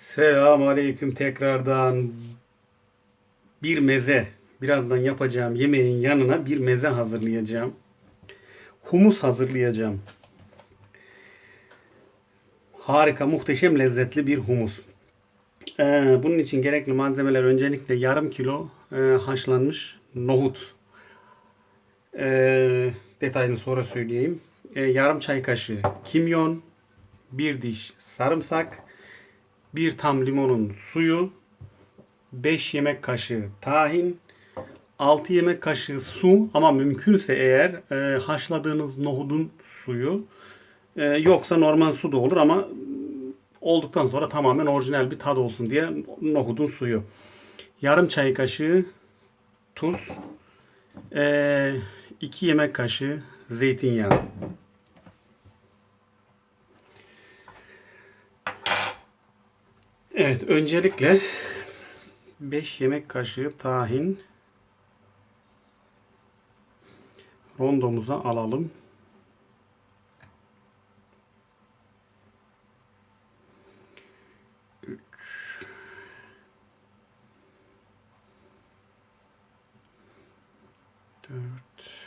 Selam aleyküm tekrardan. Bir meze. Birazdan yapacağım yemeğin yanına bir meze hazırlayacağım. Humus hazırlayacağım. Harika, muhteşem lezzetli bir humus. Ee, bunun için gerekli malzemeler öncelikle yarım kilo e, haşlanmış nohut. Ee, detayını sonra söyleyeyim. Ee, yarım çay kaşığı kimyon, bir diş sarımsak, bir tam limonun suyu, 5 yemek kaşığı tahin, 6 yemek kaşığı su ama mümkünse eğer e, haşladığınız nohudun suyu e, yoksa normal su da olur ama olduktan sonra tamamen orijinal bir tad olsun diye nohudun suyu. Yarım çay kaşığı tuz, 2 yemek kaşığı zeytinyağı. Evet, öncelikle 5 yemek kaşığı tahin rondomuza alalım. Üç. Dört.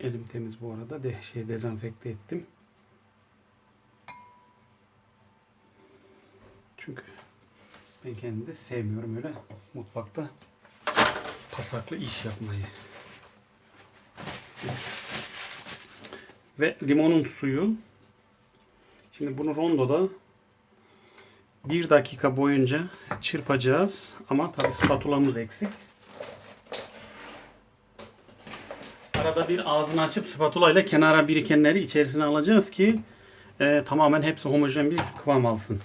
Elim temiz bu arada. De şey dezenfekte ettim. Çünkü ben kendi de sevmiyorum öyle mutfakta pasaklı iş yapmayı. Ve limonun suyu. Şimdi bunu rondoda bir dakika boyunca çırpacağız. Ama tabi spatulamız eksik. Arada bir ağzını açıp spatula ile kenara birikenleri içerisine alacağız ki e, tamamen hepsi homojen bir kıvam alsın.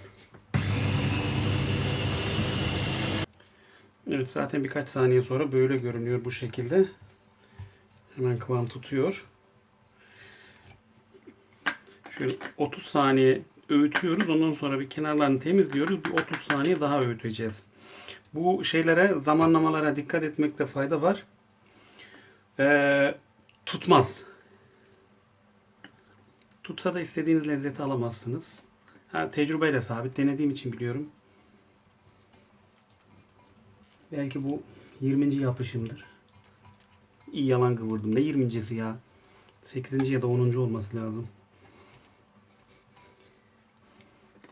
Evet zaten birkaç saniye sonra böyle görünüyor bu şekilde. Hemen kıvam tutuyor. Şöyle 30 saniye öğütüyoruz. Ondan sonra bir kenarlarını temizliyoruz. Bir 30 saniye daha öğüteceğiz. Bu şeylere zamanlamalara dikkat etmekte fayda var. Ee, tutmaz. Tutsa da istediğiniz lezzeti alamazsınız. Ha, tecrübeyle sabit. Denediğim için biliyorum. Belki bu 20. yapışımdır. İyi yalan kıvırdım. Ne 20.si ya? 8. ya da 10. olması lazım.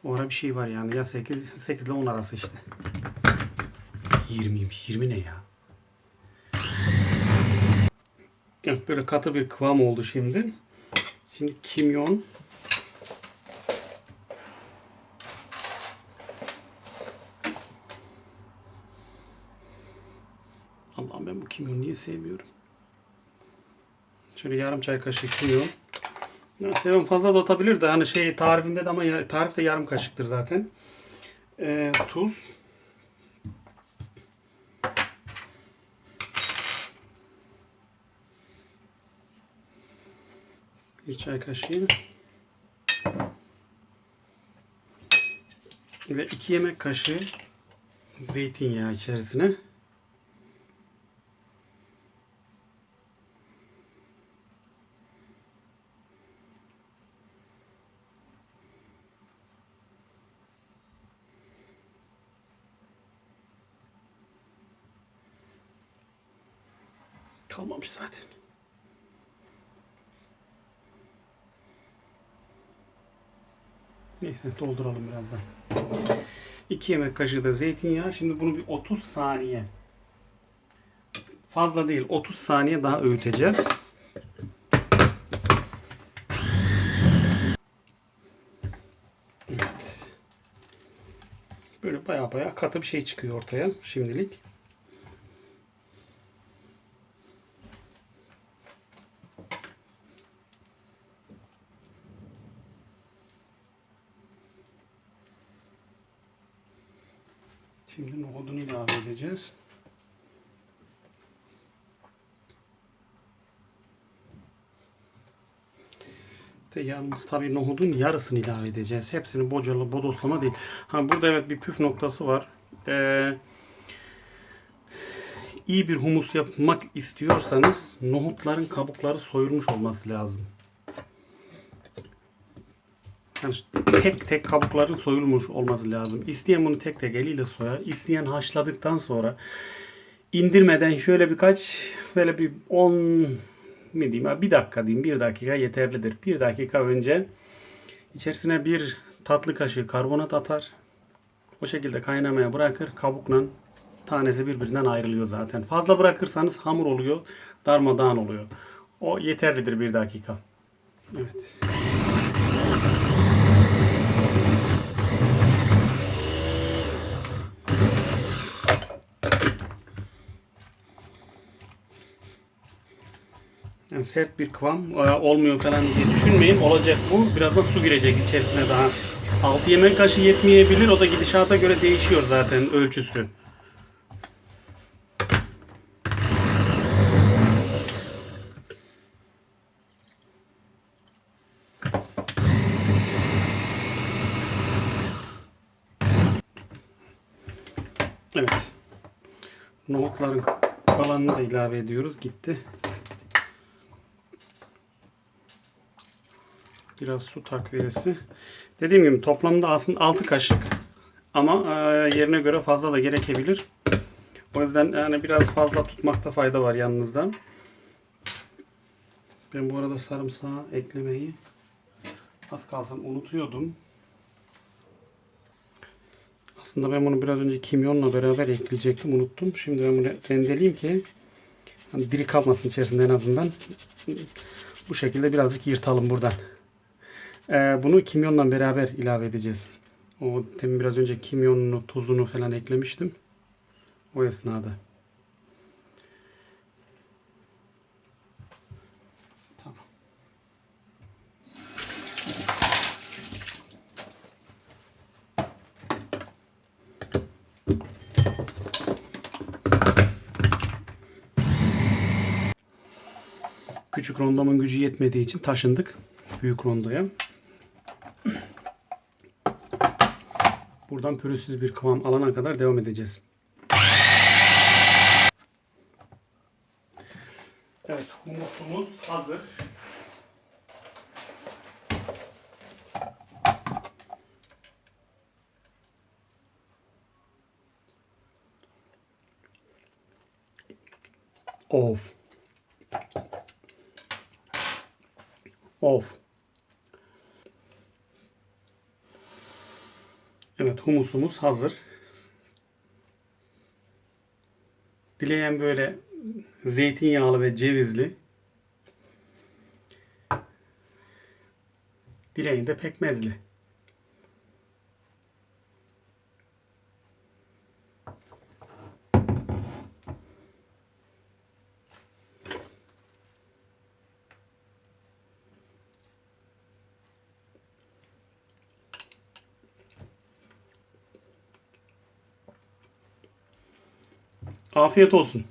O ara bir şey var yani. Ya 8, 8 ile 10 arası işte. 20'ymiş. 20 ne ya? Evet böyle katı bir kıvam oldu şimdi. Şimdi kimyon. Allah'ım ben bu kimyonu niye sevmiyorum? Şöyle yarım çay kaşığı kimyon. Ya seven fazla da atabilir de hani şey tarifinde de ama tarifte yarım kaşıktır zaten. Ee, tuz. Bir çay kaşığı. Ve iki yemek kaşığı zeytinyağı içerisine. Kalmamış zaten. Neyse dolduralım birazdan. 2 yemek kaşığı da zeytinyağı. Şimdi bunu bir 30 saniye fazla değil 30 saniye daha öğüteceğiz. Evet. Böyle baya baya katı bir şey çıkıyor ortaya şimdilik. Şimdi nohudunu ilave edeceğiz. de yalnız tabii nohudun yarısını ilave edeceğiz. Hepsini bocalı, bodoslama değil. Ha burada evet bir püf noktası var. Ee, iyi bir humus yapmak istiyorsanız nohutların kabukları soyulmuş olması lazım. Tek tek kabukların soyulmuş olması lazım. İsteyen bunu tek tek eliyle soyar. İsteyen haşladıktan sonra indirmeden şöyle birkaç böyle bir 10 ne diyeyim bir dakika diyeyim bir dakika yeterlidir. Bir dakika önce içerisine bir tatlı kaşığı karbonat atar. O şekilde kaynamaya bırakır. Kabukla tanesi birbirinden ayrılıyor zaten. Fazla bırakırsanız hamur oluyor. Darmadağın oluyor. O yeterlidir bir dakika. Evet. Sert bir kıvam e, olmuyor falan diye düşünmeyin. Olacak bu. Birazdan su girecek içerisine daha. 6 yemek kaşığı yetmeyebilir. O da gidişata göre değişiyor zaten ölçüsü. Evet. Nohutların kalanını da ilave ediyoruz. Gitti. Biraz su takviyesi. Dediğim gibi toplamda aslında 6 kaşık. Ama e, yerine göre fazla da gerekebilir. O yüzden yani biraz fazla tutmakta fayda var yanınızdan. Ben bu arada sarımsağı eklemeyi az kalsın unutuyordum. Aslında ben bunu biraz önce kimyonla beraber ekleyecektim. Unuttum. Şimdi ben bunu rendeleyeyim ki hani diri kalmasın içerisinde en azından. Bu şekilde birazcık yırtalım buradan. Ee, bunu kimyonla beraber ilave edeceğiz. O demin biraz önce kimyonunu, tuzunu falan eklemiştim. O esnada. Tamam. Küçük rondomun gücü yetmediği için taşındık büyük rondoya. Buradan pürüzsüz bir kıvam alana kadar devam edeceğiz. Evet, humusumuz hazır. Of. Of. Evet humusumuz hazır. Dileyen böyle zeytinyağlı ve cevizli. Dileyen de pekmezli. Afiyet olsun.